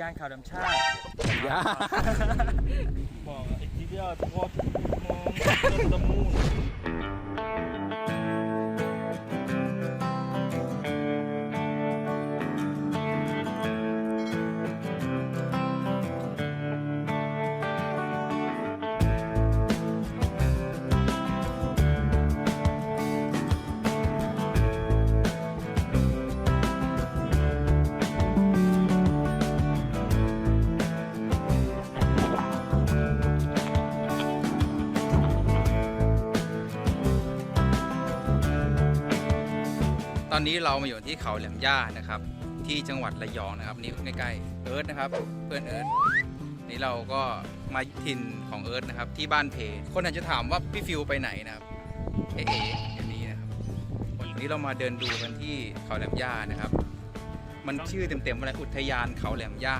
ยานเขาดำชาติย่าบอกอีกทีเดียวทุกคนมองเริ่มตะมูน ตอนนี้เรามาอยู่ที่เขาแหลมย่านะครับ ที่จังหวัดระยองนะครับนี่ใกล้ๆเอิร์ธนะครับเพื่อนเอิร์ธนี่เราก็มาถิ่นของเอิร์ธนะครับ ที่บ้านเพ คนอาจจะถามว่าพี่ฟิวไปไหนนะครับเอ๋ๆอย่างนี้นะครับวันนี้เรามาเดินดูกันที่เขาแหลมย่านะครับ มันชื่อเต็มๆว่าอะไรอุทยานเขาแหลมย่า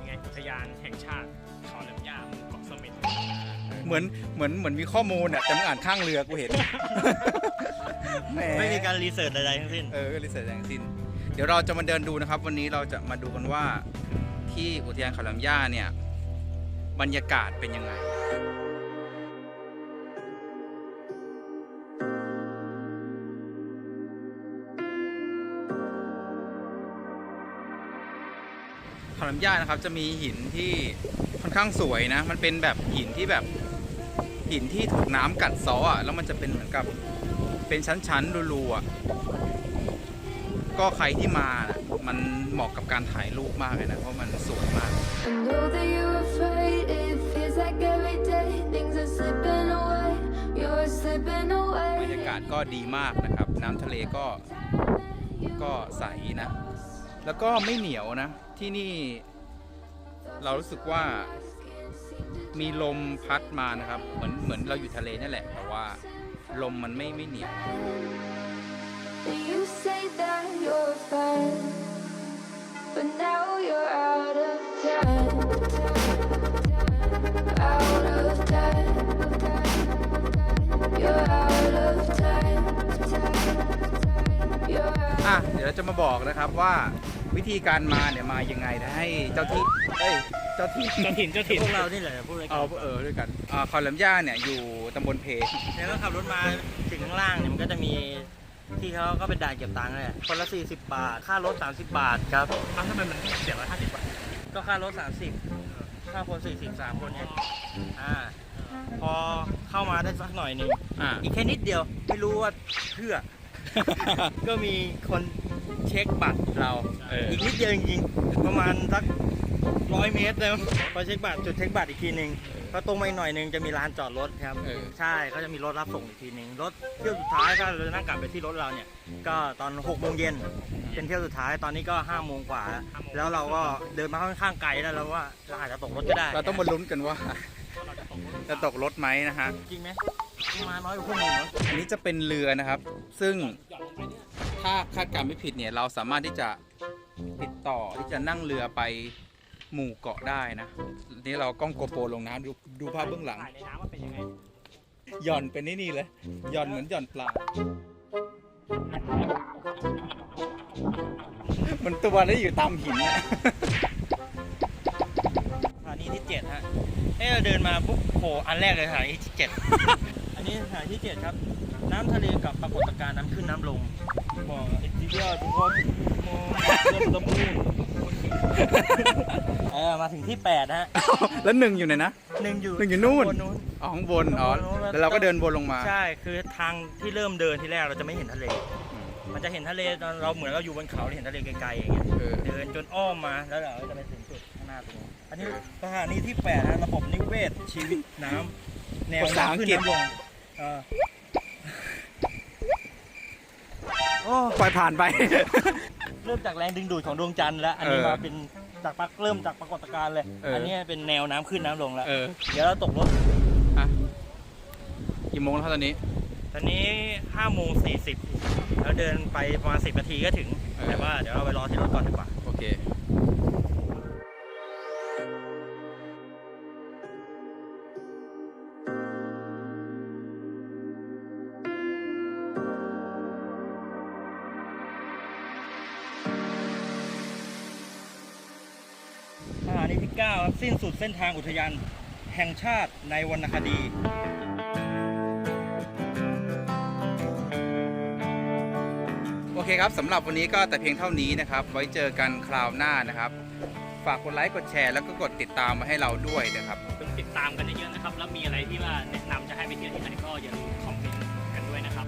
ยังไงอุทยานแห่งชาติเขาแหลมย่าหมู่เกาะเสม็ดเหมือนเหมือนเหมือนมีข้อมูลอะแต่มึงอ่านข้างเรือกูเห็น แหไม่มีการรีเสิร์ชใดๆทั้งสิ้น เออรีเสิร์ชทั้งสิ้น เดี๋ยวเราจะมาเดินดูนะครับ วันนี้เราจะมาดูกันว่าที่อุทยานเขาแหลมย่าเนี่ย บรรยากาศเป็นยังไงเขาแหลมย่านะครับจะมีหินที่ค่อนข้างสวยนะ มันเป็นแบบหินที่แบบหินที่ถูกน้ำกัดเซาะอะแล้วมันจะเป็นเหมือนกับ เป็นชั้นๆรูๆอะก็ใครที่มาน่ะมันเหมาะกับการถ่ายรูปมากเลยนะ เพราะมันสวยมาก I know that you're afraid. It feels like every day things are slipping away. You're slipping บรรยากา away. ศก็ดีมากนะครับ น้ำทะเลก็ก็ใสนะ แล้วก็ไม่เหนียวนะ ที่นี่เรารู้สึกว่ามีลมพัดมานะครับ เหมือนเหมือนเราอยู่ทะเลนี่แหละ แต่ว่า ลมมันไม่ไม่เหนียว You say that you're fine, but now you're out of time. Out of time. You're out of time. You're out อะเดี๋ยวเราจะมาบอกนะครับว่า วิธีการมาเนี่ยมายังไงนะให้เจ้าที่เอ้ยเจ้าที่เจ้าถิ่นเจ้าถิ่นพวกเรานี่แหละพูดเลยกัเอาเออด้วยกันอ่าเขาแหลมย่าเนี่ยอยู่ตำบลเพแล้วก็ขับรถมาถึงข้างล่างเนี่ยมันก็จะมีที่เขาก็เป็นด่านเก็บตังค์เลยคนละ 40 บาท ค่ารถ 30 บาทครับอ้าวทำไมมันเจ็ดร้อยห้าสิบบาทก็ค่ารถ 30ค่าคน 40สามคนเนี่ยอ่าพอเข้ามาได้สักหน่อยหนึงอ่า อีกแค่นิดเดียว ไม่รู้ว่าเพื่อ ก็มีคนเช็คบัตรเราเอออี อีกนิดเดียวจริงๆประมาณสักร้อยเมตรเลยพอเช็คบัตรจุดเช็คบัตรอีกทีหนึ่งพอตรงไปหน่อยหนึงจะมีลานจอดรถครับเออ ใช่เขาจะมีรถรับส่งอีกทีหนึ่งรถเที่ยวสุดท้ายถ้าเราจะนั่งกลับไปที่รถเราเนี่ย ก็ตอน6กโมงเย็นเป็นเที่ยวสุดท้ายตอนนี้ก็5้าโมงกว่าแล้วแล้วเราก็เดินมาค่อนข้างไกลแล้วแล้วว่าเราอาจจะตกรถก็ได้เราต้องมาลุ้นกันว่า จะตกรถไหมนะฮะ จริงไหม มาน้อยกว่าพวกมึงเหรออันนี้จะเป็นเรือนะครับ ซึ่งถ้าคาดการณ์ไม่ผิดเนี่ย เราสามารถที่จะติดต่อที่จะนั่งเรือไปหมู่เกาะได้นะนี่เรากล้องโกโปรลงน้ำดูดูภาพเบื้องหลัง ถ่ายในน้ำว่าเป็นยังไงหย่อนเป็นนี่นี่เลยหย่อนเหมือนหย่อนปลา มันตัวแล้วอยู่ตามหินนะ สถานีที่เจ็ดฮะเอ้เราเดินมาปุ๊บโผล่อันแรกเลยสถานีที่เจ็ด อันนี้สถาที่เจ็ดครับ น้ำทะเลกับปรากฏการณ์น้ำขึ้นน้ำลงบอกเอีกทีเดียวทุกคนมองเริ่มตะมูนเออมาถึงที่แปดฮะแล้วหนึ่งอยู่ไหนนะหนึ่งอยู่หนึ่งอยู่นู่นอ๋อข้างบนอ๋อแล้วเราก็เดินวนลงมา ใช่คือทางที่เริ่มเดินที่แรกเราจะไม่เห็นทะเล มันจะเห็นทะเลเราเหมือนเราอยู่บนเขาเราเห็นทะเลไกลๆอย่างเงี้ยเดินจนอ้อมมาแล้วเราจะไปถึงจุดข้างหน้าตรงนี้อันนี้สถานีที่แปดนะระบบนิเวศชีวิตน้ำแนวภาษาอังขึ้นน้ำลง โอ้ปล่อยผ่านไป เริ่มจากแรงดึงดูดของดวงจันทร์แล้ว อันนี้เออมาเป็นจากปักเริ่มจากปรากฏการณ์เลย เอออั อันนี้เป็นแนวน้ำขึ้นน้ำลงแล้ว เออเดี๋ยวเราตกรถ อะกี่โมงแล้วครับตอนนี้ ตอนนี้ห้าโมงสี่สิบแล้วเดินไปประมาณสิบนาทีก็ถึง เออ แต่ว่าเดี๋ยวเราไปรอที่รถก่อนดีกว่า โอเค 19สิ้นสุดเส้นทางอุทยานแห่งชาติในวรรณคดี โอเคครับสำหรับวันนี้ก็แต่เพียงเท่านี้นะครับ ไว้เจอกันคราวหน้านะครับ ฝากกดไลค์กดแชร์แล้วก็กดติดตามมาให้เราด้วยนะครับ ติดตามกันเยอะๆนะครับ แล้วมีอะไรที่ว่าแนะนำจะให้ไปเที่ยวที่ไหนก็อย่าลืมคอมเมนต์กันด้วยนะครับ